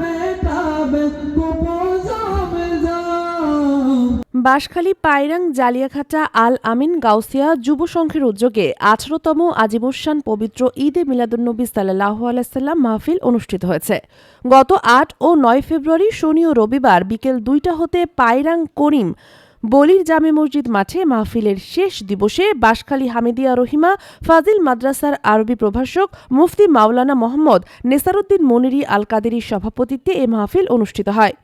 মেটাবে বাঁশখালী, পাইরাং জালিয়াঘাটা আল আমিন গাউসিয়া যুব সংঘের উদ্যোগে আঠারোতম আজিমুসান পবিত্র ঈদে মিলাদুন্নবী সাল্লাহ আলাইসাল্লাম মাহফিল অনুষ্ঠিত হয়েছে। গত আট ও নয় ফেব্রুয়ারি শনি ও রবিবার বিকেল দুইটা হতে পাইরাং করিম বলির জামে মসজিদ মাঠে মাহফিলের শেষ দিবসে বাঁশখালী হামিদিয়া রহিমা, ফাজিল মাদ্রাসার আরবি প্রভাষক মুফতি মাওলানা মোহাম্মদ নেসারুদ্দিন মনিরি আল কাদেরির সভাপতিত্বে এ মাহফিল অনুষ্ঠিত হয়।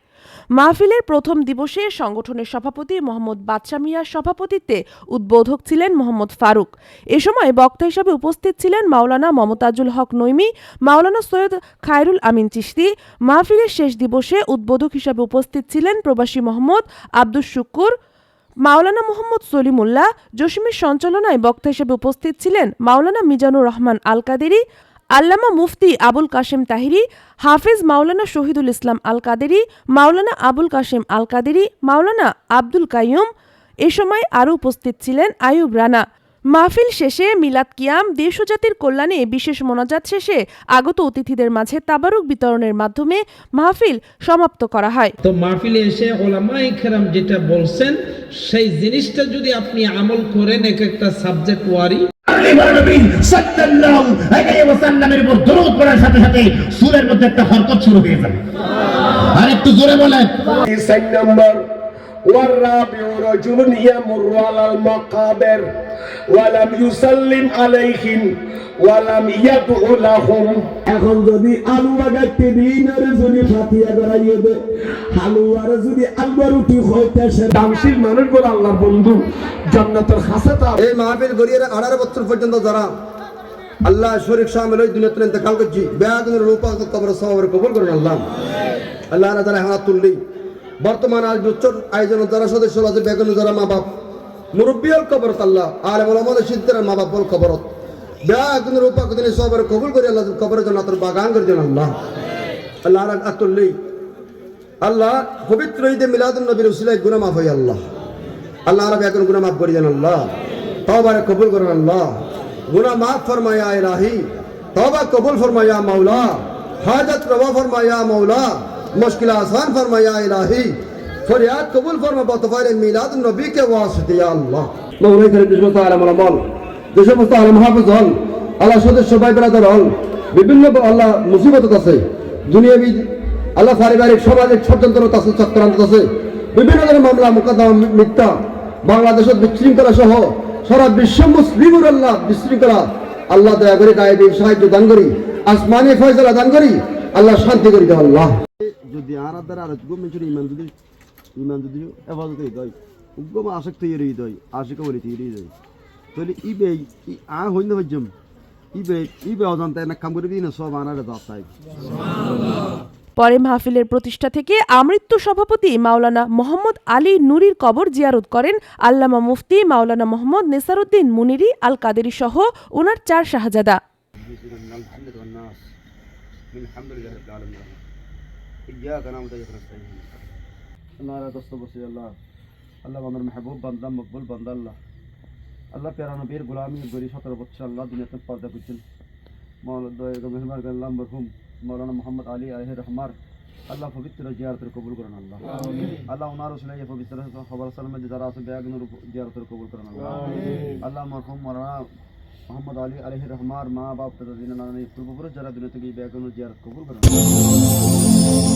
মাহফিলের প্রথম দিবসে সংগঠনের সভাপতি মোহাম্মদ বাদশা মিয়ার সভাপতিত্বে উদ্বোধক ছিলেন মোহাম্মদ ফারুক। এ সময় বক্তা হিসাবে উপস্থিত ছিলেন মাওলানা মমতাজুল হক নৈমি, মাওলানা সৈয়দ খায়রুল আমিন চিশতি। মাহফিলের শেষ দিবসে উদ্বোধক হিসাবে উপস্থিত ছিলেন প্রবাসী মোহাম্মদ আব্দুস শুক্কুর মাওলানা মোহাম্মদ সলিমুল্লাহ জসিমের সঞ্চালনায় বক্তা হিসেবে উপস্থিত ছিলেন মাওলানা মিজানুর রহমান আল কাদেরি আল্লামা মুফতি আবুল কাশেম তাহিরি, হাফেজ মাওলানা শহীদুল ইসলাম আল কাদেরি মাওলানা আবুল কাশেম আল কাদেরি মাওলানা আব্দুল কাইয়ুম, এ সময় আরও উপস্থিত ছিলেন আয়ুব রানা। মাহফিল শেষে মিলাদ কিয়াম দেশ জাতির কল্যাণে বিশেষ মোনাজাত শেষে আগত অতিথিদের মাঝে তাবারুক বিতরণের মাধ্যমে মাহফিল সমাপ্ত করা হয়। তো মাহফিলে এসে ওলামাই খেরাম যেটা বলছেন সেই জিনিসটা যদি আপনি আমল করেন এক একটা সাবজেক্ট ওয়ারি নবী সাল্লাল্লাহু আলাইহি ওয়াসাল্লামের উপর দরুদ পড়ার সাথে সাথে সূরের মধ্যে একটা হরকত শুরু হয়ে যাবে। আর একটু জোরে বলেন। নম্বর والرابع رجل يمر على المقابر ولم يسلم عليهم ولم يدعو لهم এখন যদি আলু বাগাতে দিনের যদি ফাতিয়া করাইয়ে দে হালুয়ার যদি আলুয়া রুটি হইতেছে দামশীল মানুষগুলো আল্লাহর বন্ধু জান্নাতের খাসাতা এই মাহফিল গড়িয়ে আঠারো বছর পর্যন্ত যারা আল্লাহ শরীফ শামিল হয়ে দুনিয়াতে ইন্তেকাল করছি বেয়াগুনের রূপা কবর সবাবের কবুল করেন আল্লাহ আল্লাহ না যারা হাত তুললি বর্তমান আজ উচ্চর আয়োজন যারা সদস্য আছে, বেগুন যারা মা বাপ, মুরব্বী হল কবরত আল্লাহ আর আমাদের সিদ্ধের মা বাপ কবরত। বেয়াগুনের রূপা কদিন সবার কবুল করে আল্লাহ কবরের জন্য তোর বাগান করে দেন আল্লাহ। আল্লাহ আর হাত তুললি আল্লাহ পবিত্র ঈদে মিলাদুল নবীর উসিলাই গুনাহ মাফ হয় আল্লাহ। আল্লাহ আরব এখন গুনাহ মাফ করে দেন আল্লাহ। তওবারে কবুল করেন আল্লাহ। গুনাহ মাফ ফরমায়া ইলাহি। তওবা কবুল ফরমায়া মাওলা। হাজত রওয়া ফরমায়া মাওলা। মুশকিল আসান ফরমায়া ইলাহি ফরিয়াদ কবুল ফরমা বতফাইল মিলাদ নবী কে ওয়াসিতে ইয়া আল্লাহ মৌলাই করে যে সমস্ত আলম হল যে সমস্ত আলম হাফেজ হল আল্লাহ সদস্য ভাই ব্রাদার হল বিভিন্ন আল্লাহ মুসিবত আছে দুনিয়াবি আল্লাহ পারিবারিক সামাজিক ষড়যন্ত্র আছে চক্রান্ত আছে বিভিন্ন ধরনের মামলা মোকদ্দমা মিথ্যা বাংলাদেশের বিশৃঙ্খলা সহ সারা বিশ্ব মুসলিমুর আল্লাহ বিশৃঙ্খলা আল্লাহ দয়া করে গায়েবী সাহায্য দান করি আসমানি ফয়সলা দান করি আল্লাহ শান্তি করি আল্লাহ যদি আর দ্বারা আর গমেন্টের ইমান যদি ইমান যদি হেফাজত হয়ে দেয় উগ্রম আসক্ত ইয়ে রয়ে দেয় আশিক বলে তৈরি দেয় তাহলে ইবে ই আ হইন ভাজ্যম ইবে ইবে অজান্তা না কাম করে দিন সব আনারে দাস্তায় পরে মাহফিলের প্রতিষ্ঠা থেকে আমৃত্যু সভাপতি মাওলানা মোহাম্মদ আলী নুরির কবর জিয়ারত করেন আল্লামা মুফতি মাওলানা মোহাম্মদ নেসারুদ্দিন মুনিরি আল কাদেরি সহ ওনার চার শাহজাদা। আল্লাহ। আমার মেহবুব বান্দা মকবুল বান্দা আল্লাহ। আল্লাহ প্যারা নবীর গোলামি গরি সতেরো বছর আল্লাহ দুনিয়াতে পর্দা করছেন। মেহমান আল্লাহ মরহুম মৌলানা মোহাম্মদ আলী আলহ রহমার আল্লাহ পবিত্র জিয়ারতের কবুল করেন আল্লাহ। আল্লাহ ওনার রসুলাই পবিত্র খবর সালামে যারা আছে ব্যাগনুর জিয়ারতের কবুল করেন আল্লাহ। আল্লাহ মরহুম মৌলানা মোহাম্মদ আলী আলহ রহমার মা বাপ দাদা দিন নানি পূর্বপুরুষ যারা দুনিয়া থেকে ব্যাগনুর জিয়ারত কবুল করেন